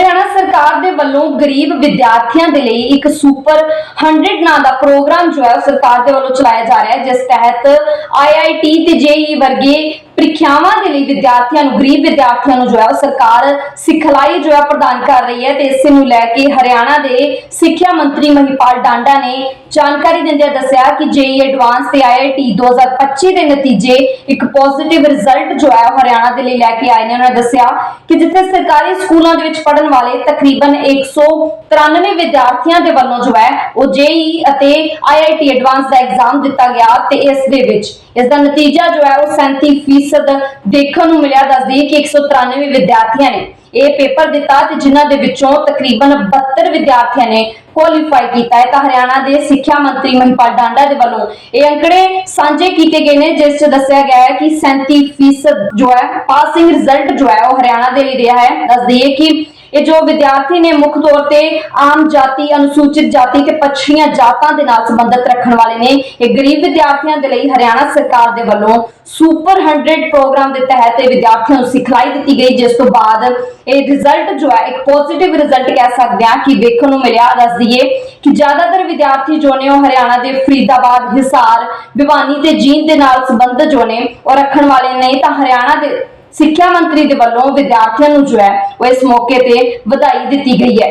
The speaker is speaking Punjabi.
ਹਰਿਆਣਾ ਸਰਕਾਰ ਦੇ ਵੱਲੋਂ ਗਰੀਬ ਵਿਦਿਆਰਥੀਆਂ ਦੇ ਲਈ ਇੱਕ ਸੁਪਰ 100 ਨਾਂ ਦਾ ਪ੍ਰੋਗਰਾਮ ਜੋ ਹੈ ਸਰਕਾਰ ਦੇ ਵੱਲੋਂ ਚਲਾਇਆ ਜਾ ਰਿਹਾ ਹੈ, ਜਿਸ ਤਹਿਤ IIT ਤੇ JEE ਵਰਗੇ ਪ੍ਰੀਖਿਆਵਾਂ ਦੇ ਲਈ ਵਿਦਿਆਰਥੀਆਂ ਨੂੰ, ਗਰੀਬ ਵਿਦਿਆਰਥੀਆਂ ਨੂੰ ਜੋ ਹੈ ਸਰਕਾਰ ਸਿਖਲਾਈ ਜੋ ਹੈ ਪ੍ਰਦਾਨ ਕਰ ਰਹੀ ਹੈ ਤੇ ਇਸੇ ਨੂੰ ਲੈ ਕੇ ਹਰਿਆਣਾ ਦੇ ਸਿੱਖਿਆ ਮੰਤਰੀ ਮਹੀਪਾਲ ਡਾਂਡਾ ਨੇ ਜਾਣਕਾਰੀ ਦਿੰਦਿਆਂ ਦੱਸਿਆ ਕਿ JEE ਐਡਵਾਂਸ ਤੇ IIT 2025 ਦੇ ਨਤੀਜੇ ਇੱਕ ਪੋਜ਼ਿਟਿਵ ਰਿਜ਼ਲਟ ਜੋ ਹੈ ਉਹ ਹਰਿਆਣਾ ਦੇ ਲਈ ਲੈ ਕੇ ਆਏ ਨੇ। ਉਹਨਾਂ ਨੇ ਦੱਸਿਆ ਕਿ ਜਿੱਥੇ ਸਰਕਾਰੀ ਸਕੂਲਾਂ ਦੇ ਵਿੱਚ ਪੜ੍ਹਨ ਵਾਲੇ ਤਕਰੀਬਨ 193 ਵਿਦਿਆਰਥੀਆਂ ਦੇ ਵੱਲੋਂ ਜੋ ਹੈ, ਉਹ JEE ਅਤੇ IIT ਐਡਵਾਂਸ ਦਾ ਐਗਜ਼ਾਮ ਦਿੱਤਾ ਗਿਆ ਤੇ ਇਸ ਦੇ ਵਿੱਚ ਇਸ ਦਾ ਨਤੀਜਾ ਜੋ ਹੈ, ਉਹ 37% ਦੇਖਣ ਨੂੰ ਮਿਲਿਆ। ਦੱਸਦੀ ਕਿ 193 ਵਿਦਿਆਰਥੀਆਂ ਨੇ ਇਹ ਪੇਪਰ ਦਿੱਤਾ ਤੇ ਜਿਨ੍ਹਾਂ ਦੇ ਵਿੱਚੋਂ ਤਕਰੀਬਨ 72 ਵਿਦਿਆਰਥੀਆਂ ਨੇ ਕੁਆਲੀਫਾਈ ਕੀਤਾ ਹੈ। ਤਾਂ ਹਰਿਆਣਾ ਦੇ ਸਿੱਖਿਆ ਮੰਤਰੀ ਮਨਪਾਲ ਡਾਂਡਾ ਦੇ ਵੱਲੋਂ ਇਹ ਅੰਕੜੇ ਸਾਂਝੇ ਕੀਤੇ ਗਏ ਨੇ, ਜਿਸ 'ਚ ਦੱਸਿਆ ਗਿਆ ਹੈ ਕਿ 37% ਜੋ ਹੈ ਪਾਸਿੰਗ ਰਿਜ਼ਲਟ ਜੋ ਹੈ, ਉਹ ਹਰਿਆਣਾ ਦੇ ਲਈ ਰਿਹਾ ਹੈ। ਦੱਸ ਦਈਏ ਕਿ ਇਹ ਜੋ ਵਿਦਿਆਰਥੀ ਨੇ ਮੁੱਖ ਤੌਰ ਤੇ ਆਮ ਜਾਤੀ, ਅਨੁਸੂਚਿਤ ਜਾਤੀ ਤੇ ਪਛੜੀਆਂ ਜਾਤਾਂ ਦੇ ਨਾਲ ਸੰਬੰਧਿਤ ਰੱਖਣ ਵਾਲੇ ਨੇ, ਇਹ ਗਰੀਬ ਵਿਦਿਆਰਥੀਆਂ ਦੇ ਲਈ ਹਰਿਆਣਾ ਸਰਕਾਰ ਦੇ ਵੱਲੋਂ ਸੁਪਰ 100 ਪ੍ਰੋਗਰਾਮ ਦੇ ਤਹਿਤ ਵਿਦਿਆਰਥੀਆਂ ਨੂੰ ਸਿਖਲਾਈ ਦਿੱਤੀ ਗਈ, ਜਿਸ ਤੋਂ ਬਾਅਦ ਇਹ ਰਿਜ਼ਲਟ ਜੋ ਹੈ, ਇੱਕ ਪੋਜ਼ਿਟਿਵ ਰਿਜ਼ਲਟ ਕਹਿ ਸਕਦੇ ਹਾਂ ਕਿ ਵੇਖਣ ਨੂੰ ਮਿਲਿਆ। ਦੱਸ ਦਈਏ ਕਿ ਜ਼ਿਆਦਾਤਰ ਵਿਦਿਆਰਥੀ ਜੋ ਨੇ ਉਹ ਹਰਿਆਣਾ ਦੇ ਫਰੀਦਾਬਾਦ, ਹਿਸਾਰ, ਭਿਵਾਨੀ ਤੇ ਜੀਂਦ ਦੇ ਨਾਲ ਸੰਬੰਧਿਤ ਜੋ ਨੇ ਉਹ ਰੱਖਣ ਵਾਲੇ ਨੇ, ਤਾਂ ਹਰਿਆਣਾ ਦੇ ਸਿੱਖਿਆ ਮੰਤਰੀ ਦੇ ਵੱਲੋਂ ਵਿਦਿਆਰਥੀਆਂ ਨੂੰ ਜੋ ਹੈ, ਉਹ ਇਸ ਮੌਕੇ ਤੇ ਵਧਾਈ ਦਿੱਤੀ ਗਈ ਹੈ।